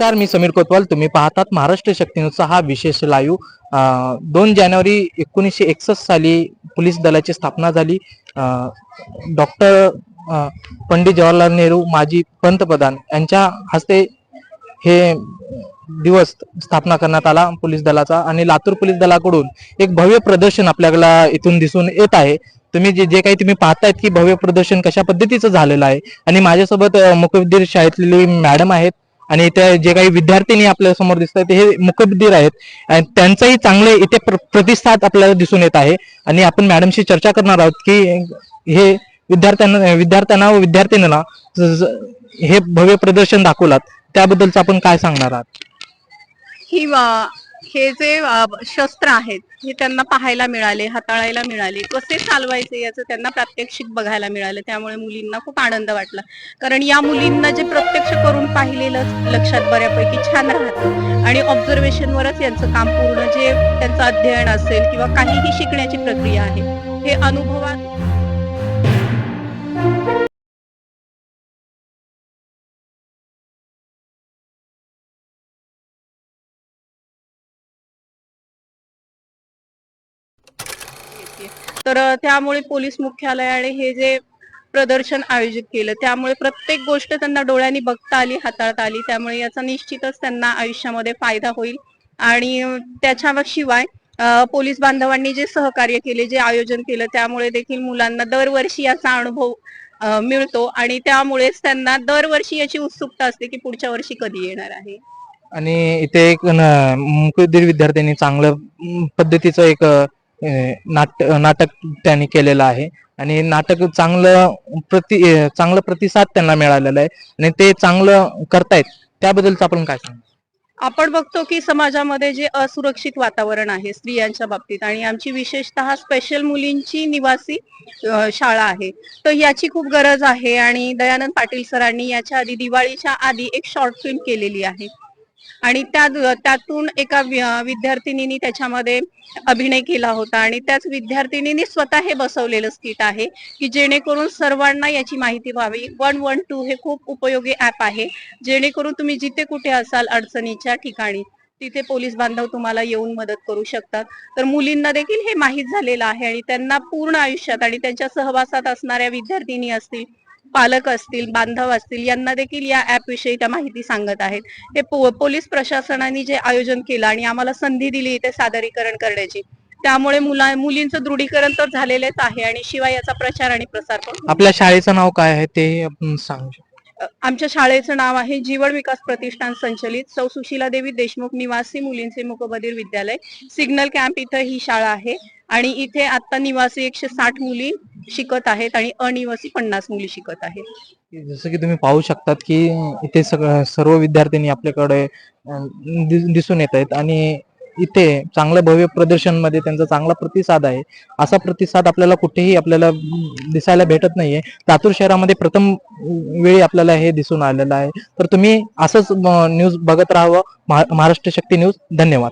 नमस्कार मी समीर कोतवाल. तुम्ही पाहतात महाराष्ट्र शक्तीनुसार हा विशेष लाईव्ह दोन जानेवारी एकोणीसशे एकसष्ट साली पोलीस दलाची स्थापना झाली. डॉक्टर पंडित जवाहरलाल नेहरू माजी पंतप्रधान यांच्या हस्ते हे दिवस स्थापना करण्यात आला पोलीस दलाचा आणि लातूर पोलीस दलाकडून एक भव्य प्रदर्शन आपल्याला इथून दिसून येत आहे. तुम्ही जे जे काही तुम्ही पाहतायत की भव्य प्रदर्शन कशा पद्धतीचं झालेलं आहे? आणि माझ्यासोबत अ, शाळेतलेली मॅडम आहेत. आणि त्या जे काही विद्यार्थिनी आपल्यासमोर दिसत आहेत हे मुकबधीर आहेत. आणि त्यांचाही चांगले इथे प्र- प्रतिसाद आपल्याला दिसून येत आहे. आणि आपण मॅडमशी चर्चा करणार आहोत की हे विद्यार्थ्यांना विद्यार्थ्यांना व विद्यार्थिनींना हे भव्य प्रदर्शन दाखवलात. त्याबद्दलच आपण काय सांगणार आहात? ही हे जे शस्त्र आहेत हे त्यांना पाहायला मिळाले हाताळायला मिळाले कसे चालवायचे याचं त्यांना प्रात्यक्षिक बघायला मिळालं. त्यामुळे मुलींना खूप आनंद वाटला. कारण या मुलींना जे प्रत्यक्ष करून पाहिलेलं लक्षात बऱ्यापैकी छान राहतं. आणि ऑब्झर्वेशन वरच यांचं काम पूर्ण जे त्यांचं अध्ययन असेल किंवा काहीही शिकण्याची प्रक्रिया आहे हे अनुभवात तर त्यामुळे पोलीस मुख्यालयाने हे जे प्रदर्शन आयोजित केलं त्यामुळे प्रत्येक गोष्ट त्यांना डोळ्यांनी बघता आली हाताळता आली. त्यामुळे याचा निश्चितच त्यांना आयुष्यामध्ये फायदा होईल. आणि त्याच्याशिवाय पोलीस बांधवांनी जे सहकार्य केले जे आयोजन केलं त्यामुळे देखील मुलांना दरवर्षी याचा अनुभव मिळतो. आणि त्यामुळेच त्यांना दरवर्षी याची उत्सुकता असते की पुढच्या वर्षी कधी येणार आहे. आणि इथे एक न- विद्यार्थ्यांनी चांगलं पद्धतीचं एक नाट नाटक त्यांनी केलेलं आहे. आणि नाटक चांगलं प्रति चांगलं प्रतिसाद त्यांना मिळालेला आहे. आणि ते चांगलं करतायत. त्याबद्दलच आपण काय सांगू? आपण बघतो की समाजामध्ये जे असुरक्षित वातावरण आहे स्त्रियांच्या बाबतीत आणि आमची विशेषतः स्पेशल मुलींची निवासी शाळा आहे. तर याची खूप गरज आहे आणि दयानंद पाटील सरांनी याच्या आधी दिवाळीच्या आधी एक शॉर्ट फिल्म केलेली आहे. आणि त्या त्यातून एका विद्यार्थिनीनी त्याच्यामध्ये अभिनय केला होता आणि त्याच विद्यार्थिनीने स्वतः हे बसवलेलं स्किट आहे की जेणेकरून सर्वांना याची माहिती व्हावी. वन वन टू हे खूप उपयोगी ऍप आहे. जेणेकरून तुम्ही जिथे कुठे असाल अडचणीच्या ठिकाणी तिथे पोलीस बांधव तुम्हाला येऊन मदत करू शकतात. तर मुलींना देखील हे माहीत झालेलं आहे आणि त्यांना पूर्ण आयुष्यात आणि त्यांच्या सहवासात असणाऱ्या विद्यार्थिनी असतील पालक असतील बांधव असतील यांना देखील या ऍप विषयी त्या माहिती सांगत आहेत. हे पो- पोलीस प्रशासनाने जे आयोजन केलं आणि आम्हाला संधी दिली इथे सादरीकरण करण्याची त्यामुळे मुला मुलींचं दृढीकरण तर झालेलेच आहे आणि शिवाय याचा प्रचार आणि प्रसार पण. आपल्या शाळेचं नाव काय आहे ते आपण सांगू शकतो. आमच्या शाळेचं नाव आहे जीवन विकास प्रतिष्ठान संचलित. सौ सुशीला देवी देशमुख निवासी मुलींचे मुकबधीर विद्यालय. सिग्नल कॅम्प इथं ही शाळा आहे. आणि इथे आता निवासी एकशे साठ मुली शिकत आहेत आणि अनिवासी पन्नास मुली शिकत आहेत. जसं की तुम्ही पाहू शकतात की इथे सगळं सर्व विद्यार्थ्यांनी आपल्याकडे दि- दिसून येत आहेत आणि इथे चांगलं भव्य प्रदर्शनमध्ये त्यांचा चांगला प्रतिसाद आहे. असा प्रतिसाद आपल्याला कुठेही आपल्याला दिसायला भेटत नाहीये. लातूर शहरामध्ये प्रथम वेळी आपल्याला हे दिसून आलेलं आहे. तर तुम्ही असंच न्यूज बघत राहावं. महा- महाराष्ट्र शक्ती न्यूज. धन्यवाद.